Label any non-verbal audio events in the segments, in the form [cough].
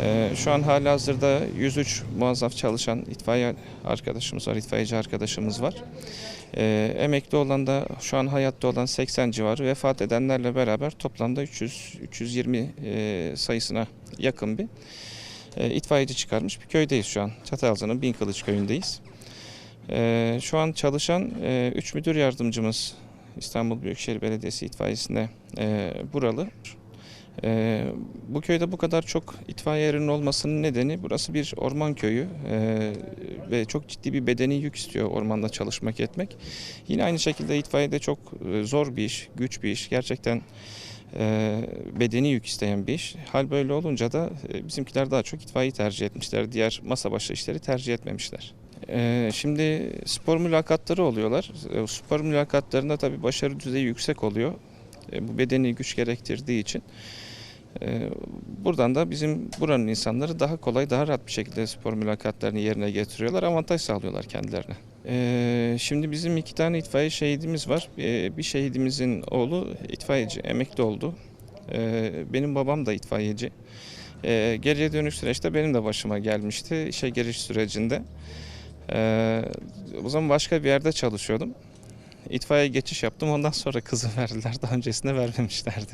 Ee, şu an hala hazırda 103 muazzaf çalışan itfaiye arkadaşımız var, itfaiyeci arkadaşımız var. Ee, emekli olan da şu an hayatta olan 80 civarı vefat edenlerle beraber toplamda 300-320 e, sayısına yakın bir e, itfaiyeci çıkarmış bir köydeyiz şu an. Çatalca'nın Binkılıç köyündeyiz. Ee, şu an çalışan 3 müdür yardımcımız İstanbul Büyükşehir Belediyesi itfaiyesinde e, buralı. E, bu köyde bu kadar çok itfaiye erinin olmasının nedeni burası bir orman köyü e, ve çok ciddi bir bedeni yük istiyor ormanda çalışmak etmek. Yine aynı şekilde itfaiye de çok e, zor bir iş, güç bir iş. Gerçekten e, bedeni yük isteyen bir iş. Hal böyle olunca da e, bizimkiler daha çok itfaiyeyi tercih etmişler. Diğer masa başı işleri tercih etmemişler. Ee, Şimdi spor mülakatları oluyorlar. Ee, Spor mülakatlarında tabii başarı düzeyi yüksek oluyor. Bu bedeni güç gerektirdiği için. Ee, Buradan da bizim buranın insanları daha kolay, daha rahat bir şekilde spor mülakatlarını yerine getiriyorlar. Avantaj sağlıyorlar kendilerine. Ee, Şimdi bizim iki tane itfaiye şehidimiz var. Ee, Bir şehidimizin oğlu itfaiyeci, emekli oldu. Benim babam da itfaiyeci. Geriye dönük süreçte benim de başıma gelmişti işe giriş sürecinde. O zaman başka bir yerde çalışıyordum. İtfaiye geçiş yaptım. Ondan sonra kızı verdiler. Daha öncesinde vermemişlerdi.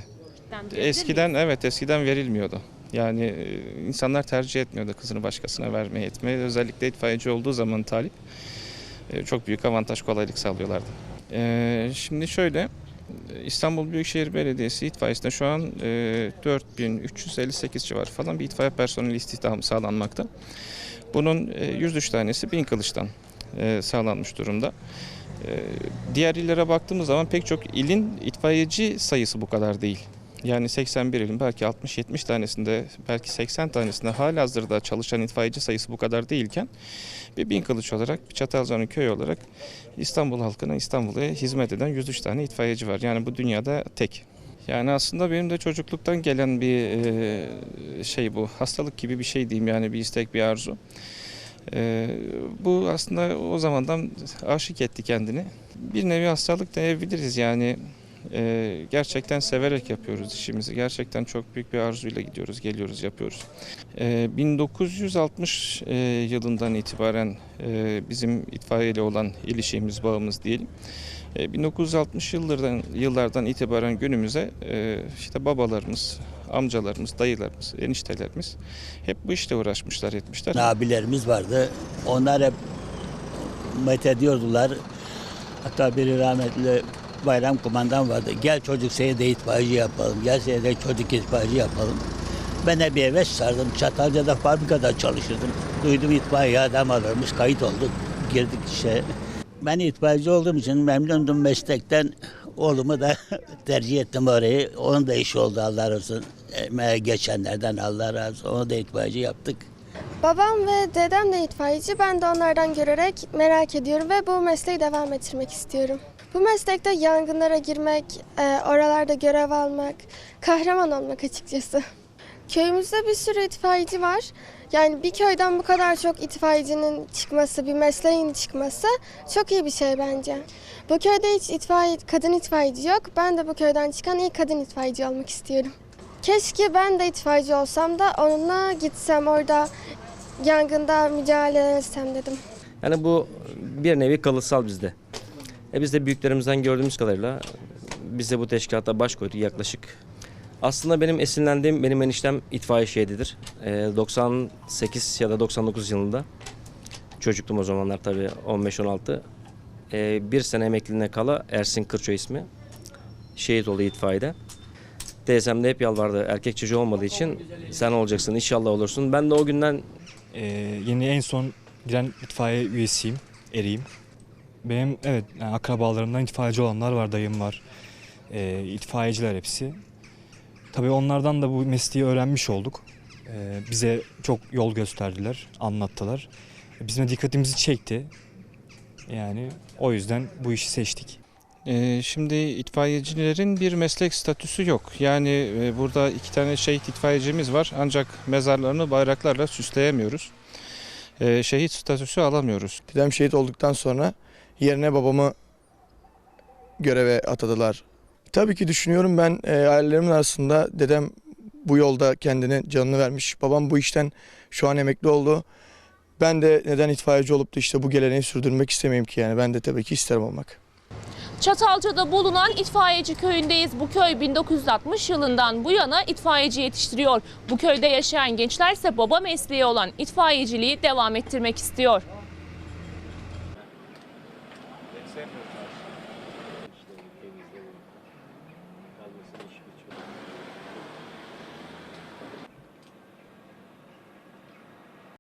Eskiden evet eskiden verilmiyordu. Yani e, insanlar tercih etmiyordu kızını başkasına vermeye etmeye. Özellikle itfaiyeci olduğu zaman talip e, çok büyük avantaj kolaylık sağlıyorlardı. Ee, şimdi şöyle İstanbul Büyükşehir Belediyesi itfaiyesinde şu an e, 4358 civarı falan bir itfaiye personeli istihdamı sağlanmakta. Bunun e, 103 tanesi bin kılıçtan e, sağlanmış durumda. E, Diğer illere baktığımız zaman pek çok ilin itfaiyeci sayısı bu kadar değil. Yani 81 ilin belki 60-70 tanesinde belki 80 tanesinde halihazırda çalışan itfaiyeci sayısı bu kadar değilken bir bin kılıç olarak bir Çatalca'nın köyü olarak İstanbul halkına İstanbul'a hizmet eden 103 tane itfaiyeci var. Yani bu dünyada tek. Yani aslında benim de çocukluktan gelen bir şey bu. Hastalık gibi bir şey diyeyim yani bir istek bir arzu. E, bu aslında o zamandan aşık etti kendini. Bir nevi hastalık diyebiliriz yani. E, gerçekten severek yapıyoruz işimizi. Gerçekten çok büyük bir arzuyla gidiyoruz, geliyoruz, yapıyoruz. E, 1960 e, yılından itibaren e, bizim itfaiyeyle olan ilişkimiz, bağımız diyelim. E, 1960 yıllardan yıllardan itibaren günümüze e, işte babalarımız, amcalarımız, dayılarımız, eniştelerimiz hep bu işle uğraşmışlar, etmişler. abilerimiz vardı. Onlar hep met ediyordular. Hatta biri rahmetli bayram kumandan vardı. Gel çocuk seyirde itfaiyeci yapalım. Gel seyirde çocuk itfaiyeci yapalım. Ben de bir heves sardım. Çatalca'da fabrikada çalışırdım. Duydum itfaiye adam alırmış. Kayıt olduk. Girdik işe. Ben itfaiyeci olduğum için memnundum meslekten. Oğlumu da [laughs] tercih ettim orayı. Onun da işi oldu Allah razı olsun. Geçenlerden Allah razı olsun. Onu da itfaiyeci yaptık. Babam ve dedem de itfaiyeci. Ben de onlardan görerek merak ediyorum ve bu mesleği devam ettirmek istiyorum. Bu meslekte yangınlara girmek, e, oralarda görev almak, kahraman olmak açıkçası. Köyümüzde bir sürü itfaiyeci var. Yani bir köyden bu kadar çok itfaiyecinin çıkması, bir mesleğin çıkması çok iyi bir şey bence. Bu köyde hiç itfaiye, kadın itfaiyeci yok. Ben de bu köyden çıkan ilk kadın itfaiyeci olmak istiyorum. Keşke ben de itfaiyeci olsam da onunla gitsem orada yangında mücadele etsem dedim. Yani bu bir nevi kalıtsal bizde. E biz de büyüklerimizden gördüğümüz kadarıyla biz de bu teşkilata baş koyduk yaklaşık. Aslında benim esinlendiğim benim eniştem itfaiye şehididir. E, 98 ya da 99 yılında. Çocuktum o zamanlar tabii 15-16. E, bir sene emekliliğine kala Ersin Kırço ismi. Şehit oldu itfaiyede. Teyzem de hep yalvardı erkek çocuğu olmadığı için sen olacaksın inşallah olursun. Ben de o günden Ee, yeni en son giren itfaiye üyesiyim, eriyim. Benim evet yani akrabalarımdan itfaiyeci olanlar var, dayım var. Ee, itfaiyeciler hepsi. Tabii onlardan da bu mesleği öğrenmiş olduk. Ee, bize çok yol gösterdiler, anlattılar. Bizim de dikkatimizi çekti. Yani o yüzden bu işi seçtik. Ee, şimdi itfaiyecilerin bir meslek statüsü yok. Yani e, burada iki tane şehit itfaiyecimiz var ancak mezarlarını bayraklarla süsleyemiyoruz. Şehit statüsü alamıyoruz. Dedem şehit olduktan sonra yerine babamı göreve atadılar. Tabii ki düşünüyorum ben e, ailelerimin arasında dedem bu yolda kendini canını vermiş. Babam bu işten şu an emekli oldu. Ben de neden itfaiyeci olup da işte bu geleneği sürdürmek istemeyeyim ki yani. Ben de tabii ki isterim olmak. Çatalca'da bulunan itfaiyeci köyündeyiz. Bu köy 1960 yılından bu yana itfaiyeci yetiştiriyor. Bu köyde yaşayan gençler ise baba mesleği olan itfaiyeciliği devam ettirmek istiyor. same with us.